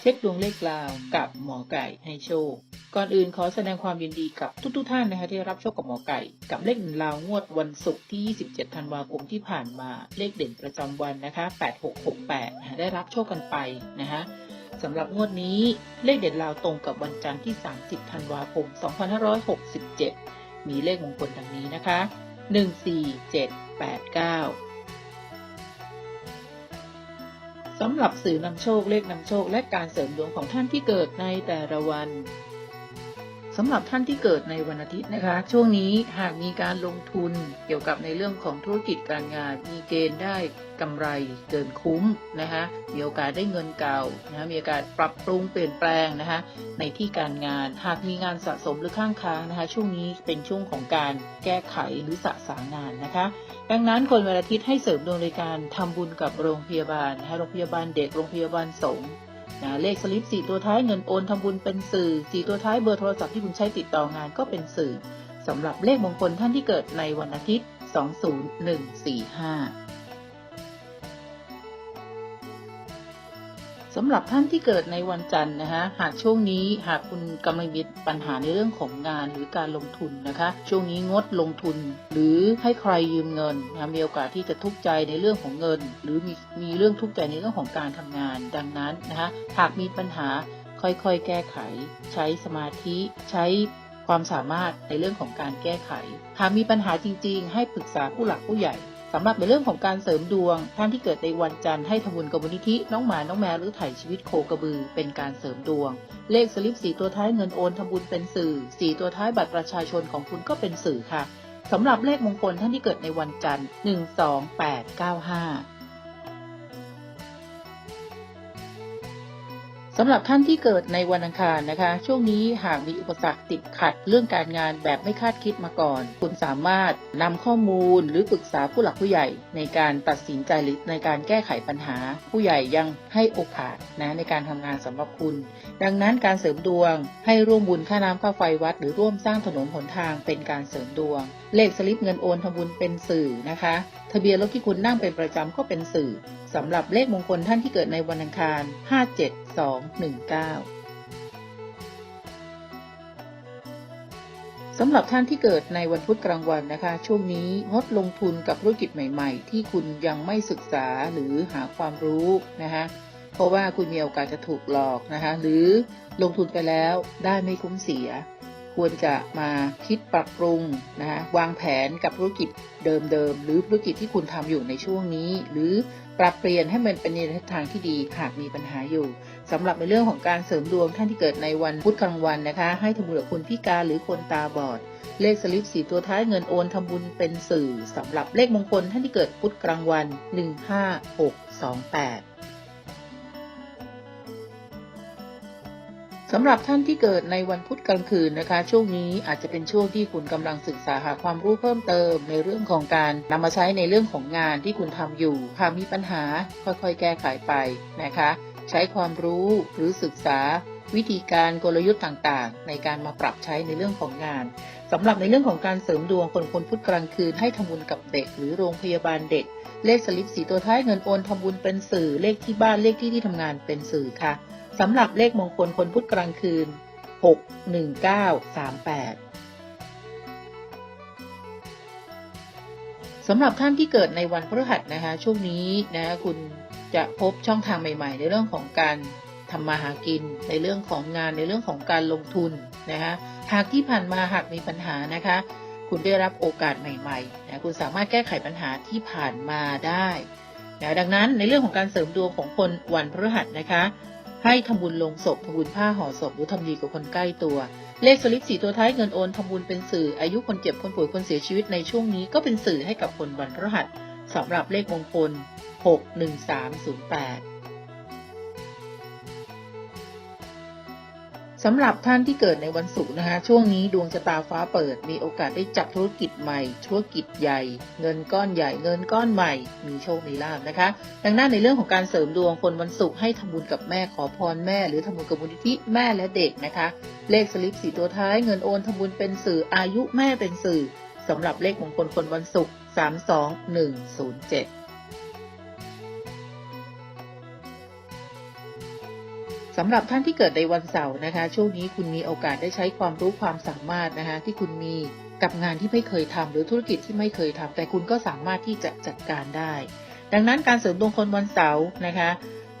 เช็คดวงเลขลาวกับหมอไก่ให้โชค ก่อนอื่นขอแสดงความยินดีกับทุกๆท่านนะคะที่รับโชคกับหมอไก่ กับเลขหนึ่งลาวงวดวันศุกร์ที่ 27 ธันวาคมที่ผ่านมาเลขเด่นประจำวันนะคะ 8668 ได้รับโชคกันไปนะคะสำหรับงวดนี้เลขเด่นลาวตรงกับวันจันทร์ที่ 30 ธันวาคม 2567 มีเลขมงคลดังนี้นะคะ 14789 สำหรับสื่อนำโชคเลขนำโชคและการเสริมดวงของท่านที่เกิดในแต่ละวัน สำหรับท่านที่เกิดในวันอาทิตย์นะคะ ช่วงนี้หากมีการลงทุนเกี่ยวกับในเรื่องของธุรกิจการงาน มีเกณฑ์ได้กำไรเกินคุ้มนะคะมีโอกาสได้เงินเก่านะคะมีโอกาสปรับปรุงเปลี่ยนแปลงนะคะในที่การงานหากมีงานสะสมหรือข้างค้างนะคะ ช่วงนี้เป็นช่วงของการแก้ไขหรือสะสางงานนะคะ ดังนั้นคนวันอาทิตย์ให้เสริมดวงโดยการทำบุญกับโรงพยาบาลนะคะโรงพยาบาลเด็กโรงพยาบาลสงฆ์ นะเลขสลิป4ตัวท้ายเงินโอนทำบุญเป็นสื่อ 4 ตัวท้ายเบอร์โทรศัพท์ที่คุณใช้ติดต่องานก็เป็นสื่อสำหรับเลขมงคลท่านที่เกิดในวันอาทิตย์ 20145 สำหรับท่านที่เกิดในวันจันทร์นะคะหากช่วงนี้หากคุณกำลังมีปัญหาในเรื่องของงานหรือการลงทุนนะคะ ช่วงนี้งดลงทุน หรือให้ใครยืมเงินนะมีโอกาสที่จะทุกข์ใจในเรื่องของเงิน หรือมีมีเรื่องทุกข์ใจในเรื่องของการทำงานดังนั้นนะคะหากมีปัญหาค่อยๆ แก้ไข ใช้สมาธิ ใช้ความสามารถในเรื่องของการแก้ไข หากมีปัญหาจริง ๆ ให้ปรึกษาผู้หลักผู้ใหญ่ สำหรับในเรื่องของการเสริมดวง ท่านที่เกิดในวันจันทร์ให้ทำบุญกับมูลนิธิน้องหมา น้องแมวหรือไถ่ชีวิตโคกระบือ เป็นการเสริมดวง เลขสลิปสีตัวท้ายเงินโอนทำบุญเป็นสื่อสีตัวท้ายบัตรประชาชนของคุณก็เป็นสื่อค่ะสำหรับเลขมงคลท่านที่เกิดในวันจันทร์ 12895 สำหรับท่านที่เกิดในวันอังคารนะคะ ช่วงนี้หากมีอุปสรรคติดขัดเรื่องการงานแบบไม่คาดคิดมาก่อน คุณสามารถนำข้อมูลหรือปรึกษาผู้หลักผู้ใหญ่ ในการตัดสินใจหรือในการแก้ไขปัญหา ผู้ใหญ่ยังให้โอกาสนะในการทำงานสำหรับคุณ ดังนั้นการเสริมดวง ให้ร่วมบุญค่าน้ำค่าไฟวัด หรือร่วมสร้างถนนหนทางเป็นการเสริมดวง เลขสลิปเงินโอนทำบุญเป็นสื่อนะคะ ทะเบียนรถที่คุณนั่งเป็นประจำก็เป็นสื่อสำหรับเลขมงคลท่านที่เกิดในวันอังคาร 57219สำหรับท่านที่เกิดในวันพุธกลางวันนะคะ ช่วงนี้งดลงทุนกับธุรกิจใหม่ ๆ ที่คุณยังไม่ศึกษาหรือหาความรู้นะคะเพราะว่าคุณมีโอกาสจะถูกหลอกนะคะ หรือลงทุนไปแล้วได้ไม่คุ้มเสีย ควรจะมาคิดปรับปรุงนะคะวางแผนกับธุรกิจเดิมๆ หรือธุรกิจที่คุณทำอยู่ในช่วงนี้ หรือปรับเปลี่ยนให้มันเป็นในทิศทางที่ดีหากมีปัญหาอยู่สำหรับในเรื่องของการเสริมดวงท่านที่เกิดในวันพุธกลางวันนะคะ ให้ทำบุญกับคนพิการหรือคนตาบอด เลขสลิปสีตัวท้ายเงินโอนทำบุญเป็นสื่อสำหรับเลขมงคลท่านที่เกิดพุธกลางวัน 15628 สำหรับท่านที่เกิดในวันพุธกลางคืนนะคะ ช่วงนี้อาจจะเป็นช่วงที่คุณกำลังศึกษาหาความรู้เพิ่มเติมในเรื่องของการนำมาใช้ในเรื่องของงานที่คุณทำอยู่หากมีปัญหาค่อยๆ แก้ไขไปนะคะ ใช้ความรู้หรือศึกษาวิธีการกลยุทธ์ต่างๆ ในการมาปรับใช้ในเรื่องของงานสำหรับในเรื่องของการเสริมดวงคนคนพุธกลางคืนให้ทำบุญกับเด็ก หรือโรงพยาบาลเด็ก เลขสลิปสีตัวท้ายเงินโอนทำบุญเป็นสื่อเลขที่บ้านเลขที่ที่ทำงานเป็นสื่อค่ะ สำหรับเลขมงคลคนพุธกลางคืน 61938 สำหรับท่านที่เกิดในวันพฤหัสนะคะ ช่วงนี้นะคุณจะพบช่องทางใหม่ๆ ในเรื่องของการทำมาหากิน ในเรื่องของงานในเรื่องของการลงทุนนะคะหากที่ผ่านมาหากมีปัญหานะคะ คุณได้รับโอกาสใหม่ๆนะคุณสามารถแก้ไขปัญหาที่ผ่านมาได้นะดังนั้นในเรื่องของการเสริมดวงของคนวันพฤหัสนะคะ ให้ทำบุญลงศพทำบุญผ้าห่อศพหรือทำดีกับคนใกล้ตัว เลขสลิปสีตัวท้ายเงินโอนทำบุญเป็นสื่ออายุคนเจ็บคนป่วยคนเสียชีวิตในช่วงนี้ก็เป็นสื่อให้กับคนวันพฤหัสสำหรับเลขมงคล 61308 สำหรับท่านที่เกิดในวันศุกร์นะคะ ช่วงนี้ดวงชะตาฟ้าเปิด มีโอกาสได้จับธุรกิจใหม่ ธุรกิจใหญ่ เงินก้อนใหญ่เงินก้อนใหม่ มีโชคมีลาภนะคะ ดังนั้นในเรื่องของการเสริมดวงคนวันศุกร์ให้ทำบุญกับแม่ขอพรแม่ หรือทำบุญกับมูลนิธิแม่และเด็กนะคะ เลขสลิปสีตัวท้ายเงินโอนทำบุญเป็นสื่ออายุแม่เป็นสื่อสำหรับเลขมงคลคนวันศุกร์สสานที่เกิดในวันศุกร์นะคะช่วงนี้นะคุณจะพบช่องหนเรื่งของการนำมาใช้ในเรื่องของงานที่คุณทำอยู่หากมีปัญหาค่อยๆแก้ไขไปนยวกับในเจการงานมีเกณฑ์ได้ สำหรับท่านที่เกิดในวันเสาร์นะคะ ช่วงนี้คุณมีโอกาสได้ใช้ความรู้ความสามารถนะคะ ที่คุณมีกับงานที่ไม่เคยทำหรือธุรกิจที่ไม่เคยทำแต่คุณก็สามารถที่จะจัดการได้ ดังนั้นการเสริมดวงคนวันเสาร์นะคะ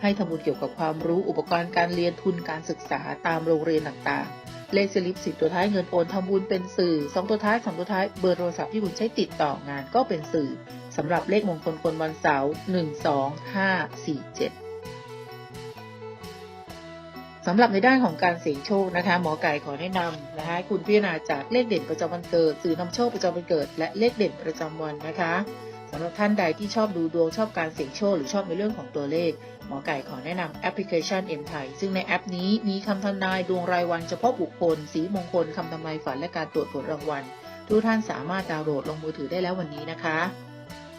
ให้ทำบุญเกี่ยวกับความรู้อุปกรณ์การเรียนทุนการศึกษาตามโรงเรียนต่างๆ เลขสลิปสิบตัวท้ายเงินโอนทำบุญเป็นสื่อสองตัวท้ายสามตัวท้ายเบอร์โทรศัพท์ที่คุณใช้ติดต่องานก็เป็นสื่อสำหรับเลขมงคลคนวันเสาร์หนึ่งสองห้าสี่เจ็ดำหรับในด้านของการเสี่ยงโชคนะคะ หมอไก่ขอแนะนำนะคะคุณพิจารณาจากเลขเด่นประจำวันเกิดสื่อนำโชคประจำวันเกิด และเลขเด่นประจำวันนะคะสำหรับท่านใดที่ชอบดูดวงชอบการเสี่ยงโชคหรือชอบในเรื่องของตัวเลข หมอไก่ขอแนะนำแอปพลิเคชัน M ไทยซึ่งในแอปนี้มีคำทำนายดวงรายวันเฉพาะบุคคล สีมงคลคำทำนายฝันและการตรวจผลรางวัลทุกท่านสามารถดาวน์โหลดลงมือถือได้แล้ววันนี้นะคะ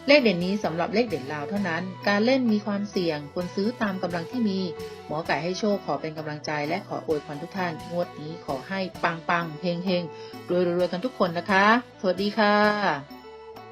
เลขเด่นนี้สำหรับเลขเด่นลาวเท่านั้น การเล่นมีความเสี่ยง ควรซื้อตามกำลังที่มี หมอไก่ให้โชคขอเป็นกำลังใจ และขออวยพรทุกท่าน งวดนี้ขอให้ปังปังเฮงเฮงรวยรวยกันทุกคนนะคะ สวัสดีค่ะ